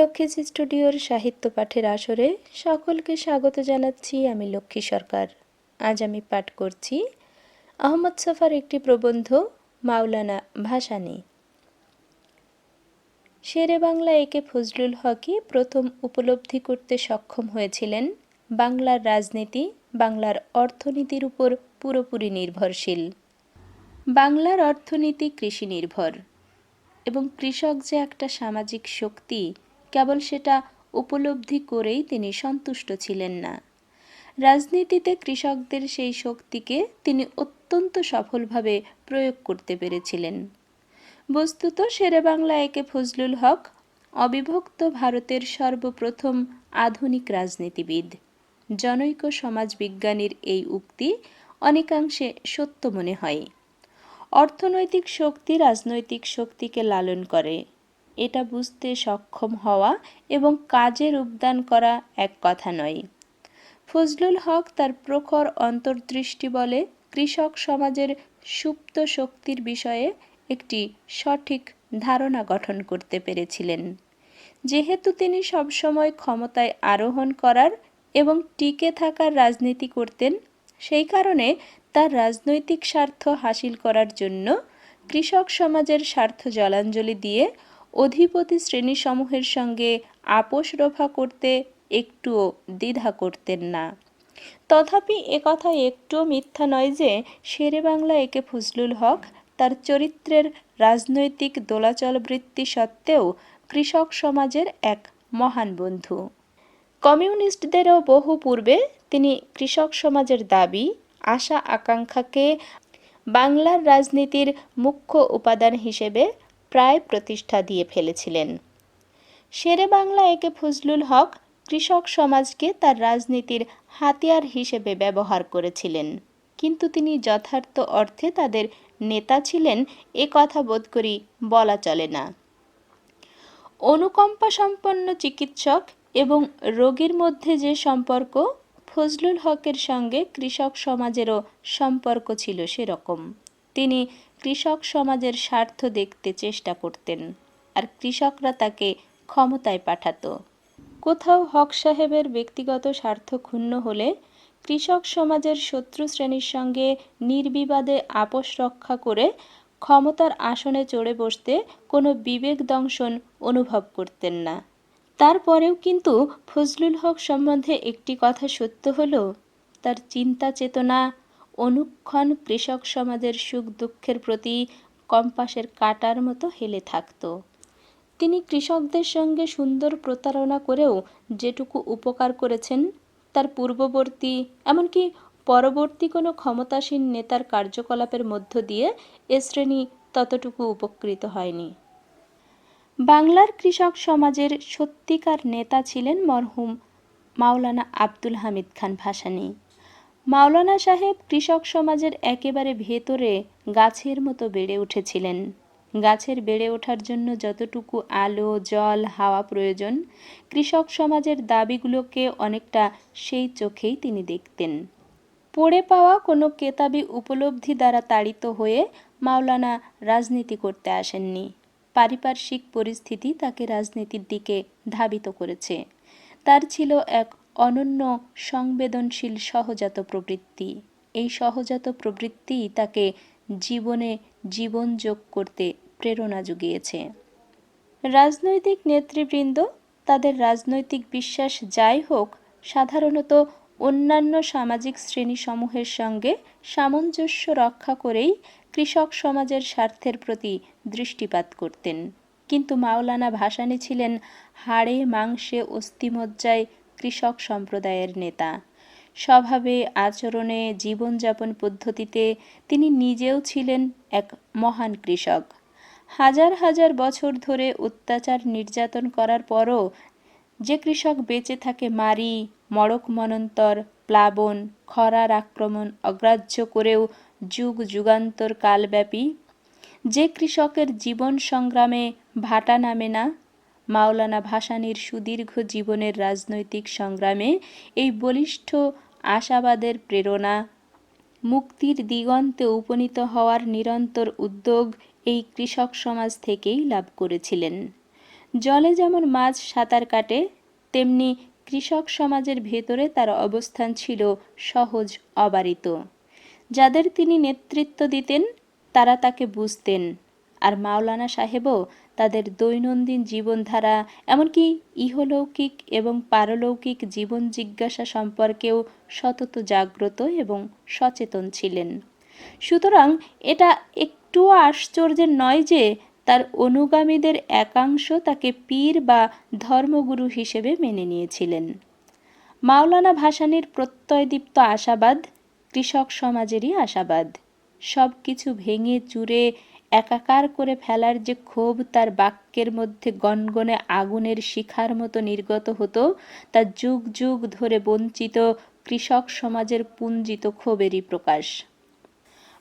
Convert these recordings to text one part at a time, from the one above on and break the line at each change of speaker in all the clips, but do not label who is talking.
লক্ষ্মীজ স্টুডিওর সাহিত্য পাঠের আসরে সকলকে স্বাগত জানাচ্ছি আমি লক্ষ্মী সরকার। আজ আমি পাঠ করছি আহমদ সাফার একটি প্রবন্ধ, মাওলানা ভাসানী। শেরে বাংলা একে ফজলুল হকই প্রথম উপলব্ধি করতে সক্ষম হয়েছিলেন। বাংলার রাজনীতি, বাংলার অর্থনীতির উপর পুরোপুরি নির্ভরশীল। বাংলার অর্থনীতি কৃষি নির্ভর এবং কৃষক যে একটা সামাজিক শক্তি কেবল সেটা উপলব্ধি করেই তিনি সন্তুষ্ট ছিলেন না। রাজনীতিতে কৃষকদের সেই শক্তিকে তিনি অত্যন্ত সফলভাবে প্রয়োগ করতে পেরেছিলেন। বস্তুত শেরে বাংলা একে ফজলুল হক, অবিভক্ত ভারতের সর্বপ্রথম আধুনিক রাজনীতিবিদ। জনৈক সমাজবিজ্ঞানীর এই উক্তি অনেকাংশে সত্য মনে হয়। অর্থনৈতিক শক্তি রাজনৈতিক শক্তিকে লালন করে। এটা বুঝতে সক্ষম হওয়া এবং কাজে রূপদান করা এক কথা নয়। ফজলুল হক তার প্রখর অন্তর্দৃষ্টি বলে কৃষক সমাজের সুপ্ত শক্তির বিষয়ে একটি সঠিক ধারণা গঠন করতে পেরেছিলেন। যেহেতু তিনি সবসময় ক্ষমতায় আরোহণ করার এবং টিকে থাকার রাজনীতি করতেন, সেই কারণে তার রাজনৈতিক স্বার্থ হাসিল করার জন্য কৃষক সমাজের স্বার্থ জলাঞ্জলি দিয়ে অধিপতি শ্রেণীসমূহের সঙ্গে আপোষ রফা করতে একটুও দ্বিধা করতেন না। তথাপি একথা একটুও মিথ্যা নয় যে, শেরে বাংলা একে ফজলুল হক, তার চরিত্রের রাজনৈতিক দোলাচল বৃত্তি সত্ত্বেও কৃষক সমাজের এক মহান বন্ধু। কমিউনিস্টদেরও বহু পূর্বে তিনি কৃষক সমাজের দাবি আশা আকাঙ্ক্ষাকে বাংলার রাজনীতির মুখ্য উপাদান হিসেবে প্রায় প্রতিষ্ঠা দিয়ে ফেলেছিলেন। শেরে বাংলা একে ফজলুল হক কৃষক সমাজকে তার রাজনীতির হাতিয়ার হিসেবে ব্যবহার করেছিলেন। কিন্তু তিনি যথার্থ অর্থে তাদের নেতা ছিলেন এ কথা বোধ করি বলা চলে না। অনুকম্পা সম্পন্ন চিকিৎসক এবং রোগীর মধ্যে যে সম্পর্ক, ফজলুল হকের সঙ্গে কৃষক সমাজেরও সম্পর্ক ছিল সেরকম। তিনি কৃষক সমাজের স্বার্থ দেখতে চেষ্টা করতেন আর কৃষকরা তাকে ক্ষমতায় পাঠাতো। কোথাও হক সাহেবের ব্যক্তিগত স্বার্থ ক্ষুণ্ণ হলে কৃষক সমাজের শত্রু শ্রেণির সঙ্গে নির্বিবাদে আপোষ রক্ষা করে ক্ষমতার আসনে চড়ে বসতে কোনো বিবেক দংশন অনুভব করতেন না। তারপরেও কিন্তু ফজলুল হক সম্বন্ধে একটি কথা সত্য হলো, তার চিন্তা চেতনা অনুক্ষণ কৃষক সমাজের সুখ দুঃখের প্রতি কম্পাসের কাটার মতো হেলে থাকত। তিনি কৃষকদের সঙ্গে সুন্দর প্রতারণা করেও যেটুকু উপকার করেছেন, তার পূর্ববর্তী, এমনকি পরবর্তী কোনো ক্ষমতাসীন নেতার কার্যকলাপের মধ্য দিয়ে এ শ্রেণি ততটুকু উপকৃত হয়নি। বাংলার কৃষক সমাজের সত্যিকার নেতা ছিলেন মরহুম মাওলানা আব্দুল হামিদ খান ভাসানী। মাওলানা সাহেব কৃষক সমাজের একেবারে ভেতরে গাছের মতো বেড়ে উঠেছিলেন। গাছের বেড়ে ওঠার জন্য যতটুকু আলো, জল, হাওয়া প্রয়োজন, কৃষক সমাজের দাবিগুলোকে অনেকটা সেই চোখেই তিনি দেখতেন। পড়ে পাওয়া কোনো কেতাবি উপলব্ধি দ্বারা তাড়িত হয়ে মাওলানা রাজনীতি করতে আসেননি। পারিপার্শ্বিক পরিস্থিতি তাকে রাজনীতির দিকে ধাবিত করেছে। তার ছিল এক অনন্য সংবেদনশীল সহজাত প্রবৃত্তি। এই সহজাত প্রবৃত্তি তাকে জীবনে জীবন যোগ করতে প্রেরণা জুগিয়েছে রাজনৈতিক নেতৃবৃন্দ, তাদের রাজনৈতিক বিশ্বাস যাই হোক, সাধারণত অন্যান্য সামাজিক শ্রেণীসমূহের সঙ্গে সামঞ্জস্য রক্ষা করেই কৃষক সমাজের স্বার্থের প্রতি দৃষ্টিপাত করতেন। কিন্তু মাওলানা ভাসানী ছিলেন হাড়ে মাংসে অস্থিমজ্জায় কৃষক সম্প্রদায়ের নেতা। স্বভাবে আচরণে জীবনযাপন পদ্ধতিতে তিনি নিজেও ছিলেন এক মহান কৃষক। হাজার হাজার বছর ধরে অত্যাচার নির্যাতন করার পরও যে কৃষক বেঁচে থাকে মারি, মড়ক মনন্তর, প্লাবন, খরার আক্রমণ অগ্রাহ্য করেও যুগ যুগান্তর কালব্যাপী যে কৃষকের জীবন সংগ্রামে ভাটা নামে না মাওলানা ভাসানীর সুদীর্ঘ জীবনের রাজনৈতিক সংগ্রামে এই বলিষ্ঠ আশাবাদের প্রেরণা, মুক্তির দিগন্তে উপনীত হওয়ার নিরন্তর উদ্যোগ এই কৃষক সমাজ থেকেই লাভ করেছিলেন। জলে যেমন মাছ সাঁতার কাটে, তেমনি কৃষক সমাজের ভেতরে তার অবস্থান ছিল সহজ, অবারিত। যাদের তিনি নেতৃত্ব দিতেন, তারা তাকে বুঝতেন। আর মাওলানা সাহেবও তাদের দৈনন্দিন জীবনধারা, এমনকি ইহলৌকিক এবং পারলৌকিক জীবন জিজ্ঞাসা সম্পর্কেও সতত জাগ্রত এবং সচেতন ছিলেন। সুতরাং এটা একটুও আশ্চর্যের নয় যে তার অনুগামীদের একাংশ তাকে পীর বা ধর্মগুরু হিসেবে মেনে নিয়েছিলেন। মাওলানা ভাসানীর প্রত্যয়দীপ্ত আশাবাদ, কৃষক সমাজেরই আশাবাদ সব কিছু ভেঙে চুরে একাকার করে ফেলার যে ক্ষোভ তার বাক্যের মধ্যে গনগনে আগুনের শিখার মতো নির্গত হতো, তা যুগ যুগ ধরে বঞ্চিত কৃষক সমাজের পুঞ্জিত ক্ষোভেরই প্রকাশ।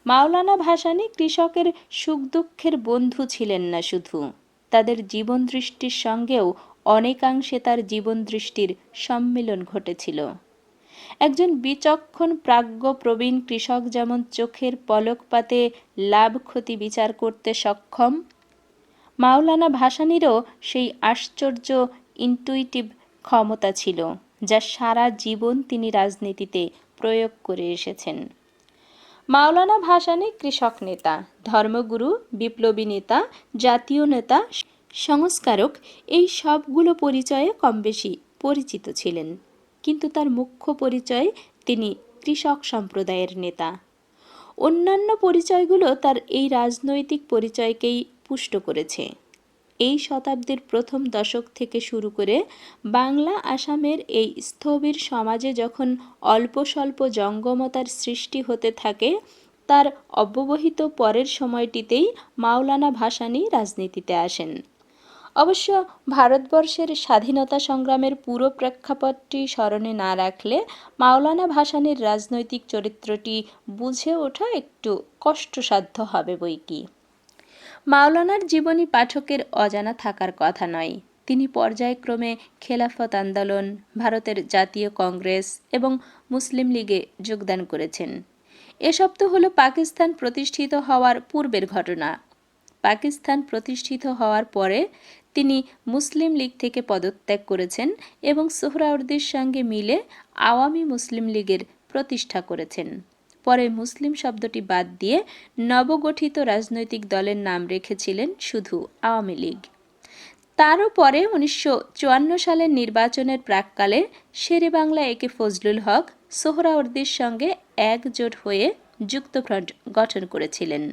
মাওলানা ভাসানী কৃষকের সুখ দুঃখের বন্ধু ছিলেন না শুধু, তাদের জীবন দৃষ্টির সঙ্গেও অনেকাংশে তার জীবন দৃষ্টির সম্মিলন ঘটেছিল। একজন বিচক্ষণ প্রাজ্ঞ প্রবীণ কৃষক যেমন চোখের পলকপাতে লাভ ক্ষতি বিচার করতে সক্ষম, মাওলানা ভাসানীরও সেই আশ্চর্য ইনটুইটিভ ক্ষমতা ছিল যা সারা জীবন তিনি রাজনীতিতে প্রয়োগ করে এসেছেন। মাওলানা ভাসানী কৃষক নেতা, ধর্মগুরু, বিপ্লবী নেতা, জাতীয় নেতা, সংস্কারক, এই সবগুলো পরিচয়ে কম বেশি পরিচিত ছিলেন। কিন্তু তার মুখ্য পরিচয় তিনি কৃষক সম্প্রদায়ের নেতা। অন্যান্য পরিচয়গুলো তার এই রাজনৈতিক পরিচয়কেই পুষ্ট করেছে। এই শতাব্দীর প্রথম দশক থেকে শুরু করে বাংলা আসামের এই স্থবির সমাজে যখন অল্প স্বল্প জঙ্গমতার সৃষ্টি হতে থাকে, তার অব্যবহিত পরের সময়টিতেই মাওলানা ভাসানী রাজনীতিতে আসেন। অবশ্য ভারতবর্ষের স্বাধীনতা সংগ্রামের পুরো প্রেক্ষাপটটি স্মরণে না রাখলে মাওলানা ভাসানীর রাজনৈতিক চরিত্রটি বুঝে ওঠা একটু কষ্টসাধ্য হবে বই কি। মাওলানার জীবনী পাঠকের অজানা থাকার কথা নয়। তিনি পর্যায়ক্রমে খেলাফত আন্দোলন, ভারতের জাতীয় কংগ্রেস এবং মুসলিম লীগে যোগদান করেছেন। এসব তো হলো পাকিস্তান প্রতিষ্ঠিত হওয়ার পূর্বের ঘটনা। পাকিস্তান প্রতিষ্ঠিত হওয়ার পরে তিনি মুসলিম লীগ থেকে পদত্যাগ করেছেন এবং সোহরাওয়ার্দীর সঙ্গে মিলে আওয়ামী মুসলিম লীগের প্রতিষ্ঠা করেছেন। পরে মুসলিম শব্দটি বাদ দিয়ে নবগঠিত রাজনৈতিক দলের নাম রেখেছিলেন শুধু আওয়ামী লীগ। তারও পরে উনিশশো চুয়ান্ন সালের নির্বাচনের প্রাককালে শেরে বাংলা একে ফজলুল হক, সোহরাওয়ার্দীর সঙ্গে একজোট হয়ে যুক্তফ্রন্ট গঠন করেছিলেন।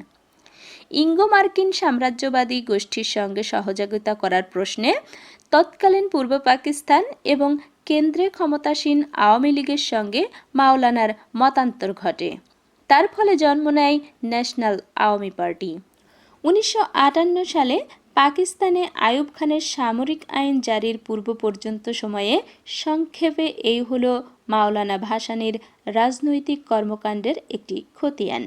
ইঙ্গো মার্কিন সাম্রাজ্যবাদী গোষ্ঠীর সঙ্গে সহযোগিতা করার প্রশ্নে তৎকালীন পূর্ব পাকিস্তান এবং কেন্দ্রে ক্ষমতাসীন আওয়ামী লীগের সঙ্গে মাওলানার মতান্তর ঘটে। তার ফলে জন্ম নেয় ন্যাশনাল আওয়ামী পার্টি। উনিশশো আটান্ন সালে পাকিস্তানে আয়ুব খানের সামরিক আইন জারির পূর্ব পর্যন্ত সময়ে সংক্ষেপে এই হল মাওলানা ভাসানীর রাজনৈতিক কর্মকাণ্ডের একটি খতিয়ান।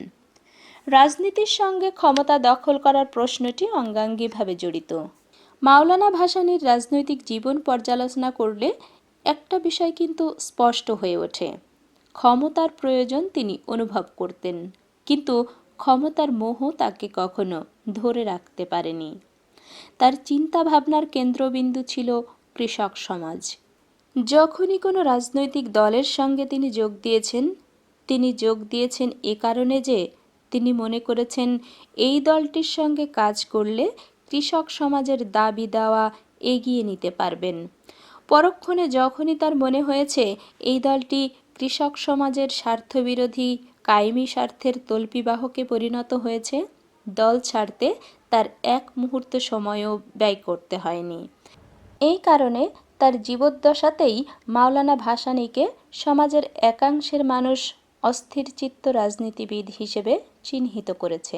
রাজনীতির সঙ্গে ক্ষমতা দখল করার প্রশ্নটি অঙ্গাঙ্গিভাবে জড়িত। মাওলানা ভাসানীর রাজনৈতিক জীবন পর্যালোচনা করলে একটা বিষয় কিন্তু স্পষ্ট হয়ে ওঠে। ক্ষমতার প্রয়োজন তিনি অনুভব করতেন, কিন্তু ক্ষমতার মোহ তাকে কখনো ধরে রাখতে পারেনি। তার চিন্তা ভাবনার কেন্দ্রবিন্দু ছিল কৃষক সমাজ। যখনই কোনো রাজনৈতিক দলের সঙ্গে তিনি যোগ দিয়েছেন, তিনি যোগ দিয়েছেন এ কারণে যে তিনি মনে করেছেন, এই দলটির সঙ্গে কাজ করলে কৃষক সমাজের দাবি দেওয়া এগিয়ে নিতে পারবেন। পরক্ষণে যখনই তার মনে হয়েছে, এই দলটি কৃষক সমাজের স্বার্থবিরোধী, কায়েমি স্বার্থের তল্পিবাহকে পরিণত হয়েছে, দল ছাড়তে তার এক মুহূর্ত সময়ও ব্যয় করতে হয়নি। এই কারণে তার জীবদ্দশাতেই মাওলানা ভাসানীকে সমাজের একাংশের মানুষ অস্থিরচিত্ত রাজনীতিবিদ হিসেবে চিহ্নিত করেছে।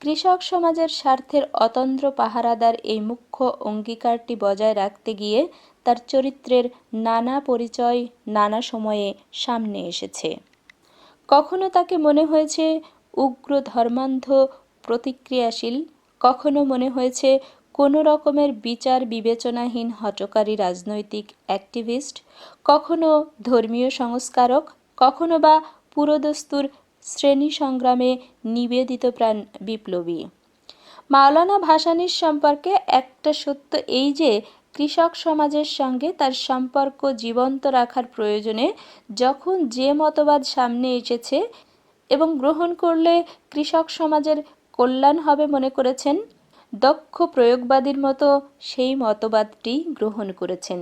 কৃষক সমাজের স্বার্থের অতন্দ্র পাহারাদার এই মুখ্য অঙ্গীকারটি বজায় রাখতে গিয়ে তার চরিত্রের নানা পরিচয় নানা সময়ে সামনে এসেছে। কখনো তাকে মনে হয়েছে উগ্র ধর্মান্ধ প্রতিক্রিয়াশীল, কখনো মনে হয়েছে কোনো রকমের বিচার বিবেচনাহীন হটকারী রাজনৈতিক অ্যাক্টিভিস্ট, কখনো ধর্মীয় সংস্কারক কখনো বা পুরোদস্তুর শ্রেণি সংগ্রামে নিবেদিত প্রাণ বিপ্লবী। মাওলানা ভাসানীর সম্পর্কে একটা সত্য এই যে, কৃষক সমাজের সঙ্গে তার সম্পর্ক জীবন্ত রাখার প্রয়োজনে যখন যে মতবাদ সামনে এসেছে এবং গ্রহণ করলে কৃষক সমাজের কল্যাণ হবে মনে করেছেন, দক্ষ প্রয়োগবাদীর মতো সেই মতবাদটি গ্রহণ করেছেন।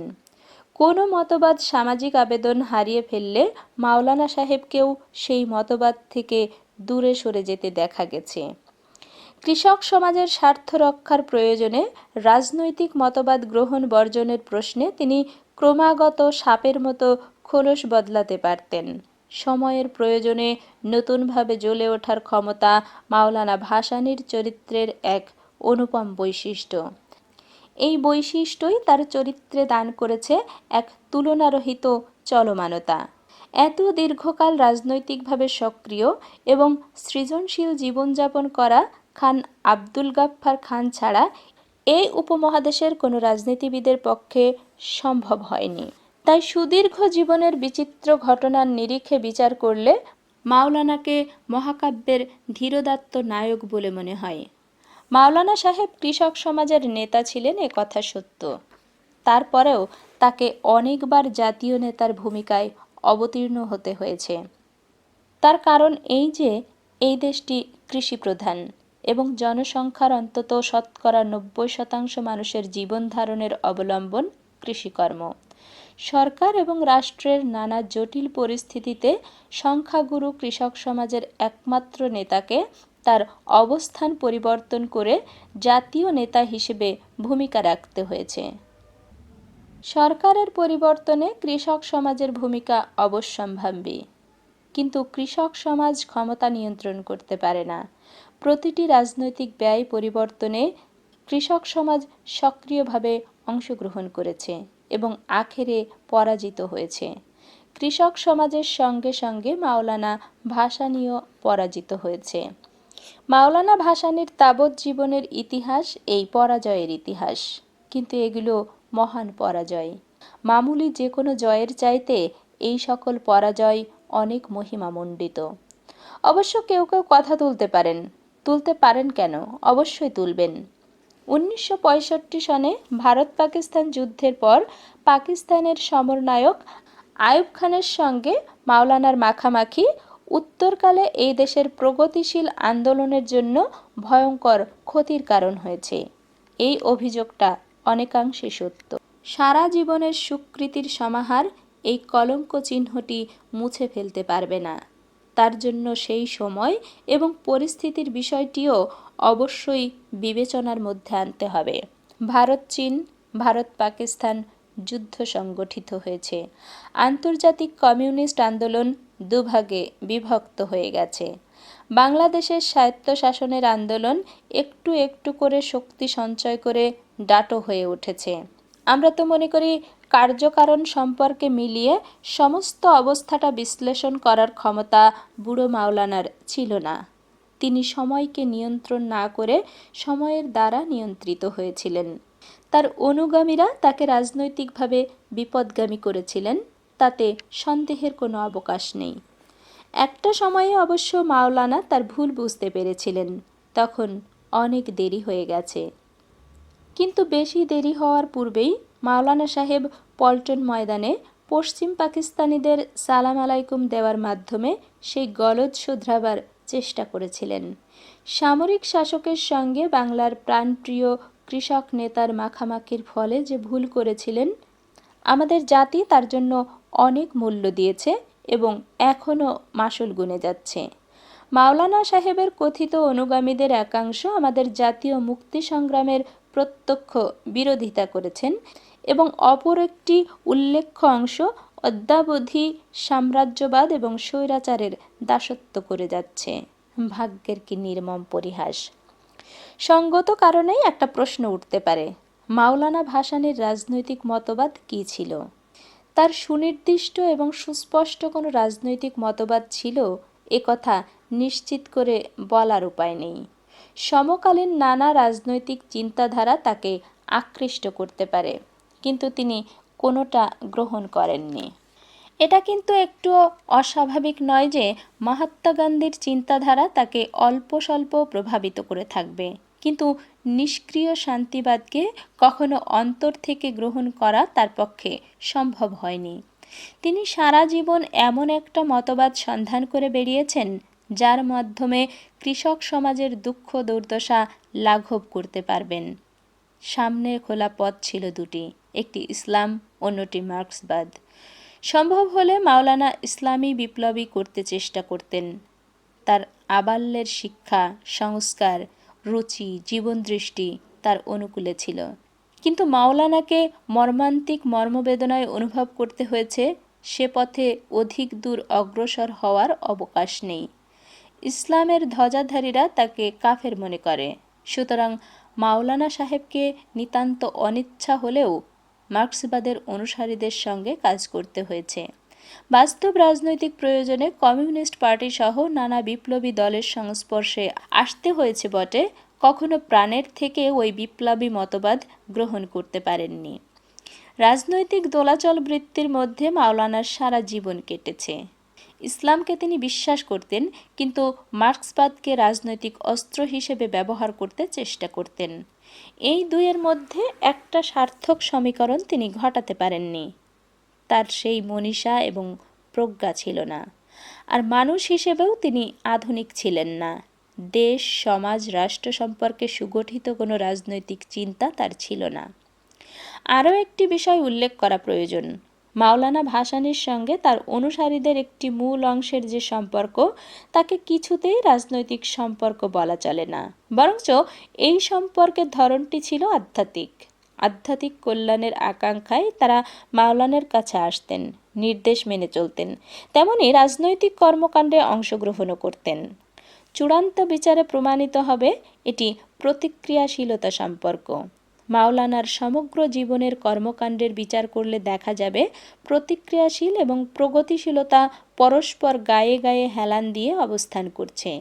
কোনো মতবাদ সামাজিক আবেদন হারিয়ে ফেললে মাওলানা সাহেবকেও সেই মতবাদ থেকে দূরে সরে যেতে দেখা গেছে। কৃষক সমাজের স্বার্থ রক্ষার প্রয়োজনে রাজনৈতিক মতবাদ গ্রহণ বর্জনের প্রশ্নে তিনি ক্রমাগত সাপের মতো খোলস বদলাতে পারতেন। সময়ের প্রয়োজনে নতুনভাবে জ্বলে ওঠার ক্ষমতা মাওলানা ভাসানীর চরিত্রের এক অনুপম বৈশিষ্ট্য। এই বৈশিষ্ট্যই তার চরিত্রে দান করেছে এক তুলনারহিত চলমানতা। এত দীর্ঘকাল রাজনৈতিকভাবে সক্রিয় এবং সৃজনশীল জীবনযাপন করা খান আব্দুল গাফফার খান ছাড়া এই উপমহাদেশের কোনো রাজনীতিবিদের পক্ষে সম্ভব হয়নি। তাই সুদীর্ঘ জীবনের বিচিত্র ঘটনার নিরিখে বিচার করলে মাওলানাকে মহাকাব্যের ধীরদাত্ত নায়ক বলে মনে হয়। মাওলানা সাহেব কৃষক সমাজের নেতা ছিলেন, এ কথা সত্য। তারপরেও তাকে অনেকবার জাতীয় নেতার ভূমিকায় অবতীর্ণ হতে হয়েছে। তার কারণ এই যে, এই দেশটি কৃষিপ্রধান এবং জনসংখ্যার অন্তত শতকরা নব্বই শতাংশ মানুষের জীবন ধারণের অবলম্বন কৃষিকর্ম। সরকার এবং রাষ্ট্রের নানা জটিল পরিস্থিতিতে সংখ্যাগুরু কৃষক সমাজের একমাত্র নেতাকে তার অবস্থান পরিবর্তন করে জাতীয় নেতা হিসেবে ভূমিকা রাখতে হয়েছে। সরকারের পরিবর্তনে কৃষক সমাজের ভূমিকা অবশ্যম্ভাবী। কিন্তু কৃষক সমাজ ক্ষমতা নিয়ন্ত্রণ করতে পারে না। প্রতিটি রাজনৈতিক ব্যয় পরিবর্তনে কৃষক সমাজ সক্রিয়ভাবে অংশগ্রহণ করেছে এবং আখেরে পরাজিত হয়েছে। কৃষক সমাজের সঙ্গে সঙ্গে মাওলানা ভাসানীও পরাজিত হয়েছে। মাওলানা ভাসানীর জীবনের ইতিহাস এই পরাজয়ের ইতিহাস। কিন্তু এগুলো মহান পরাজয়। মামুলি যে কোনো জয়ের চাইতে এই সকল পরাজয় অনেক মহিমামণ্ডিত। অবশ্য কেউ কেউ কথা তুলতে পারেন। তুলতে পারেন কেন? অবশ্যই তুলবেন। উনিশশো সনে ভারত পাকিস্তান যুদ্ধের পর পাকিস্তানের সমরনায়ক আয়ুব খানের সঙ্গে মাওলানার মাখামাখি উত্তরকালে এই দেশের প্রগতিশীল আন্দোলনের জন্য ভয়ঙ্কর ক্ষতির কারণ হয়েছে। এই অভিযোগটা অনেকাংশে সত্য। সারা জীবনের সুকৃতির সমাহার এই কলঙ্ক চিহ্নটি মুছে ফেলতে পারবে না। তার জন্য সেই সময় এবং পরিস্থিতির বিষয়টিও অবশ্যই বিবেচনার মধ্যে আনতে হবে। ভারত চীন, ভারত পাকিস্তান যুদ্ধ সংগঠিত হয়েছে। আন্তর্জাতিক কমিউনিস্ট আন্দোলন দুভাগে বিভক্ত হয়ে গেছে। বাংলাদেশের স্বায়ত্তশাসনের আন্দোলন একটু একটু করে শক্তি সঞ্চয় করে ডাটো হয়ে উঠেছে। আমরা তো মনে করি কার্যকারণ সম্পর্কে মিলিয়ে সমস্ত অবস্থাটা বিশ্লেষণ করার ক্ষমতা বুড়ো মাওলানার ছিল না। তিনি সময়কে নিয়ন্ত্রণ না করে সময়ের দ্বারা নিয়ন্ত্রিত হয়েছিলেন। তার অনুগামীরা তাকে রাজনৈতিকভাবে বিপদগামী করেছিলেন। তাতে সন্দেহের কোনো অবকাশ নেই। একটা সময়ে অবশ্য মাওলানা তার ভুল বুঝতে পেরেছিলেন। তখন অনেক দেরি হয়ে গেছে। কিন্তু বেশি দেরি হওয়ার পূর্বেই মাওলানা সাহেব পল্টন ময়দানে পশ্চিম পাকিস্তানিদের সালাম আলাইকুম দেওয়ার মাধ্যমে সেই গলদ শুধরাবার চেষ্টা করেছিলেন। সামরিক শাসকের সঙ্গে বাংলার প্রাণপ্রিয় কৃষক নেতার মাখামাখির ফলে যে ভুল করেছিলেন, আমাদের জাতি তার জন্য অনেক মূল্য দিয়েছে এবং এখনও মাসুল গুনে যাচ্ছে। মাওলানা সাহেবের কথিত অনুগামীদের একাংশ আমাদের জাতীয় মুক্তি সংগ্রামের প্রত্যক্ষ বিরোধিতা করেছেন এবং অপর একটি উল্লেখ্য অংশ অদ্যাবধি সাম্রাজ্যবাদ এবং স্বৈরাচারের দাসত্ব করে যাচ্ছে। ভাগ্যের কি নির্মম পরিহাস? সঙ্গত কারণেই একটা প্রশ্ন উঠতে পারে, মাওলানা ভাসানের রাজনৈতিক মতবাদ কী ছিল? তার সুনির্দিষ্ট এবং সুস্পষ্ট কোনো রাজনৈতিক মতবাদ ছিল, এ কথা নিশ্চিত করে বলার উপায় নেই। সমকালীন নানা রাজনৈতিক চিন্তাধারা তাকে আকৃষ্ট করতে পারে, কিন্তু তিনি কোনোটা গ্রহণ করেননি। এটা কিন্তু একটু অস্বাভাবিক নয় যে মহাত্মা গান্ধীর চিন্তাধারা তাকে অল্প স্বল্প প্রভাবিত করে থাকবে। কিন্তু নিষ্ক্রিয় শান্তিবাদকে কখনো অন্তর থেকে গ্রহণ করা তার পক্ষে সম্ভব হয়নি। তিনি সারা জীবন এমন একটা মতবাদ সন্ধান করে বেরিয়েছেন, যার মাধ্যমে কৃষক সমাজের দুঃখ দুর্দশা লাঘব করতে পারবেন। সামনে খোলা পথ ছিল দুটি, একটি ইসলাম, অন্যটি মার্ক্সবাদ। সম্ভব হলে মাওলানা ইসলামী বিপ্লবী করতে চেষ্টা করতেন। তার আবাল্যের শিক্ষা, সংস্কার রুচি, জীবনদৃষ্টি তার অনুকূলে ছিল। কিন্তু মাওলানাকে মর্মান্তিক মর্মবেদনায় অনুভব করতে হয়েছে, সে পথে অধিক দূর অগ্রসর হওয়ার অবকাশ নেই। ইসলামের ধ্বজাধারীরা তাকে কাফের মনে করে। সুতরাং মাওলানা সাহেবকে নিতান্ত অনিচ্ছা হলেও মার্ক্সবাদের অনুসারীদের সঙ্গে কাজ করতে হয়েছে। বাস্তব রাজনৈতিক প্রয়োজনে কমিউনিস্ট পার্টি সহ নানা বিপ্লবী দলের সংস্পর্শে আসতে হয়েছে বটে, কখনো প্রাণের থেকে ওই বিপ্লবী মতবাদ গ্রহণ করতে পারেননি। রাজনৈতিক দোলাচল বৃত্তির মধ্যে মাওলানার সারা জীবন কেটেছে। ইসলামকে তিনি বিশ্বাস করতেন, কিন্তু মার্ক্সবাদকে রাজনৈতিক অস্ত্র হিসেবে ব্যবহার করতে চেষ্টা করতেন। এই দুইয়ের মধ্যে একটা সার্থক সমীকরণ তিনি ঘটাতে পারেননি। তার সেই মনীষা এবং প্রজ্ঞা ছিল না। আর মানুষ হিসেবেও তিনি আধুনিক ছিলেন না। দেশ, সমাজ, রাষ্ট্র সম্পর্কে সুগঠিত কোনো রাজনৈতিক চিন্তা তার ছিল না। আরও একটি বিষয় উল্লেখ করা প্রয়োজন। মাওলানা ভাসানির সঙ্গে তার অনুসারীদের একটি মূল অংশের যে সম্পর্ক, তাকে কিছুতেই রাজনৈতিক সম্পর্ক বলা চলে না। বরঞ্চ এই সম্পর্কের ধরনটি ছিল আধ্যাত্মিক। আধ্যাত্মিক কল্যাণের আকাঙ্ক্ষায় তারা মাওলানের কাছে আসতেন, নির্দেশ মেনে চলতেন। তেমনি রাজনৈতিক কর্মকাণ্ডে অংশগ্রহণও করতেন। চূড়ান্ত বিচারে প্রমাণিত হবে এটি প্রতিক্রিয়াশীলতা সম্পর্ক। মাওলানার সমগ্র জীবনের কর্মকাণ্ডের বিচার করলে দেখা যাবে প্রতিক্রিয়াশীল এবং প্রগতিশীলতা পরস্পর গায়ে গায়ে হেলান দিয়ে অবস্থান করছে।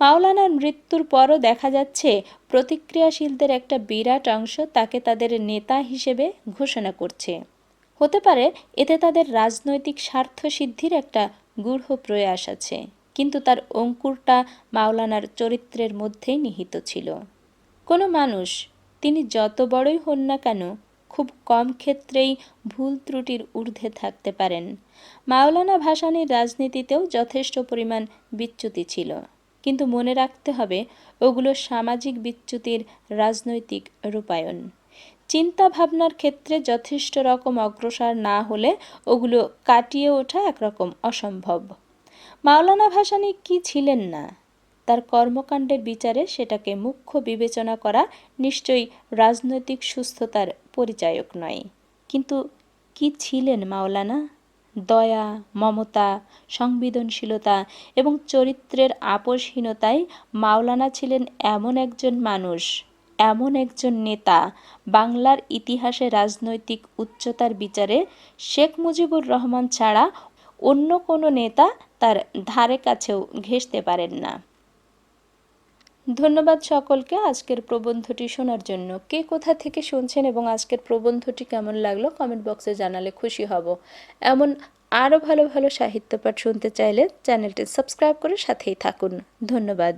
মাওলানার মৃত্যুর পরও দেখা যাচ্ছে, প্রতিক্রিয়াশীলদের একটা বিরাট অংশ তাকে তাদের নেতা হিসেবে ঘোষণা করছে। হতে পারে এতে তাদের রাজনৈতিক স্বার্থ সিদ্ধির একটা গূঢ় প্রয়াস আছে, কিন্তু তার অঙ্কুরটা মাওলানার চরিত্রের মধ্যেই নিহিত ছিল। কোনো মানুষ, তিনি যত বড়ই হন না কেন, খুব কম ক্ষেত্রেই ভুল ত্রুটির ঊর্ধ্বে থাকতে পারেন। মাওলানা ভাসানির রাজনীতিতেও যথেষ্ট পরিমাণ বিচ্যুতি ছিল। কিন্তু মনে রাখতে হবে, ওগুলো সামাজিক বিচ্যুতির রাজনৈতিক রূপায়ণ। চিন্তা ভাবনার ক্ষেত্রে যথেষ্ট রকম অগ্রসর না হলে ওগুলো কাটিয়ে ওঠা একরকম অসম্ভব। মাওলানা ভাসানি কি ছিলেন না? তার কর্মকাণ্ডের বিচারে সেটাকে মুখ্য বিবেচনা করা নিশ্চয়ই রাজনৈতিক সুস্থতার পরিচায়ক নয়। কিন্তু কি ছিলেন মাওলানা? দয়া, মমতা, সংবেদনশীলতা এবং চরিত্রের আপোষহীনতায় মাওলানা ছিলেন এমন একজন মানুষ, এমন একজন নেতা। বাংলার ইতিহাসে রাজনৈতিক উচ্চতার বিচারে শেখ মুজিবুর রহমান ছাড়া অন্য কোনো নেতা তার ধারে কাছেও ঘেঁষতে পারেন না। ধন্যবাদ সকলকে আজকের প্রবন্ধটি শোনার জন্য। কে কোথা থেকে শুনছেন এবং আজকের প্রবন্ধটি কেমন লাগল কমেন্ট বক্সে জানালে খুশি হব। এমন আরও ভালো ভালো সাহিত্য পাঠ শুনতে চাইলে চ্যানেলটি সাবস্ক্রাইব করে সাথেই থাকুন। ধন্যবাদ।